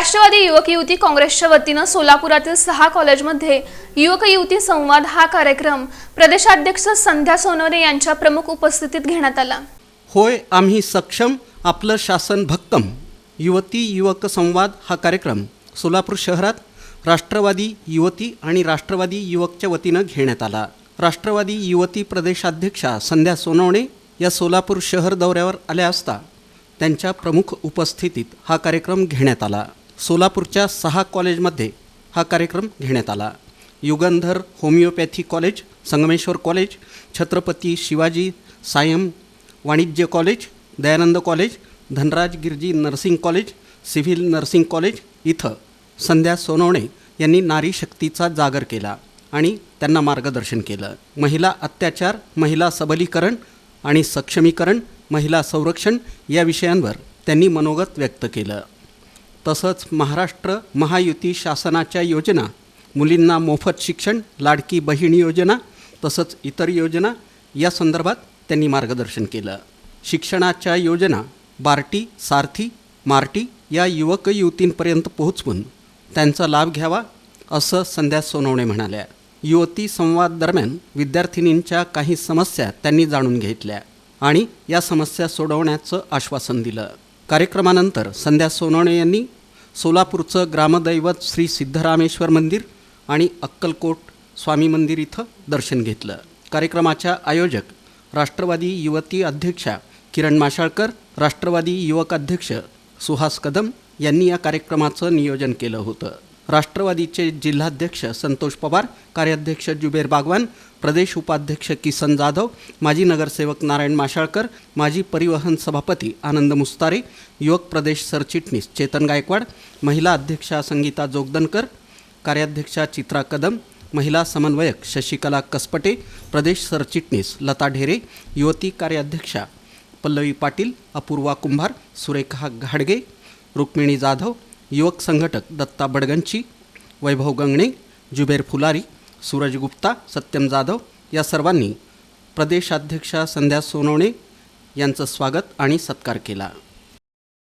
राष्ट्रवादी युवक युवती काँग्रेसच्या वतीनं सोलापुरातील सहा कॉलेजमध्ये युवक युवती संवाद हा कार्यक्रम प्रदेशाध्यक्ष संध्या सोनवणे यांच्या प्रमुख उपस्थितीत घेण्यात आला. होय आम्ही सक्षम आपलं शासन भक्कम. युवती युवक संवाद हा कार्यक्रम सोलापूर शहरात राष्ट्रवादी युवती आणि राष्ट्रवादी युवकच्या वतीनं घेण्यात आला. राष्ट्रवादी युवती प्रदेशाध्यक्षा संध्या सोनवणे या सोलापूर शहर दौऱ्यावर आल्या असता त्यांच्या प्रमुख उपस्थितीत हा कार्यक्रम घेण्यात आला. सोलापूरच्या सहा कॉलेजमध्ये हा कार्यक्रम घेण्यात आला. Yugandhar homeopathy college Sangameshwar college Chhatrapati Shivaji Sayam वाणिज्य college Dayanand college Dhanraj Girji nursing college civil nursing college इथं संध्या सोनवणे यांनी नारी शक्तीचा जागर केला आणि त्यांना मार्गदर्शन केलं. महिला अत्याचार महिला सबलीकरण आणि सक्षमीकरण महिला संरक्षण या विषयांवर त्यांनी मनोगत व्यक्त केलं. तसंच महाराष्ट्र महायुती शासनाच्या योजना मुलींना मोफत शिक्षण लाडकी बहीण योजना तसंच इतर योजना या संदर्भात त्यांनी मार्गदर्शन केलं. शिक्षणाच्या योजना बार्टी सारथी मार्टी या युवक युवतींपर्यंत पोहोचवून त्यांचा लाभ घ्यावा असं संध्या सोनवणे म्हणाल्या. युवती संवाद दरम्यान विद्यार्थिनींच्या काही समस्या त्यांनी जाणून घेतल्या आणि या समस्या सोडवण्याचं आश्वासन दिलं. कार्यक्रमानंतर संध्या सोनवणे यांनी सोलापूरचं ग्रामदैवत श्री सिद्धरामेश्वर मंदिर आणि अक्कलकोट स्वामी मंदिर इथं दर्शन घेतलं. कार्यक्रमाच्या आयोजक राष्ट्रवादी युवती अध्यक्षा किरण माशाळकर राष्ट्रवादी युवक अध्यक्ष सुहास कदम यांनी या कार्यक्रमाचं नियोजन केलं होतं. राष्ट्रवादीचे जिल्हाध्यक्ष संतोष पवार कार्याध्यक्ष जुबेर बागवान प्रदेश उपाध्यक्ष किसन जाधव माजी नगरसेवक नारायण माशाळकर माजी परिवहन सभापती आनंद मुस्तारे युवक प्रदेश सरचिटणीस चेतन गायकवाड महिला अध्यक्षा संगीता जोगदनकर कार्याध्यक्षा चित्रा कदम महिला समन्वयक शशिकला कसपटे प्रदेश सरचिटणीस लता ढेरे युवती कार्याध्यक्षा पल्लवी पाटील अपूर्वा कुंभार सुरेखा घाडगे रुक्मिणी जाधव युवक संघटक दत्ता बडगंची वैभव गंगणे जुबेर फुलारी सूरज गुप्ता सत्यम जाधव या सर्वांनी प्रदेशाध्यक्षा संध्या सोनवणे यांचं स्वागत आणि सत्कार केला.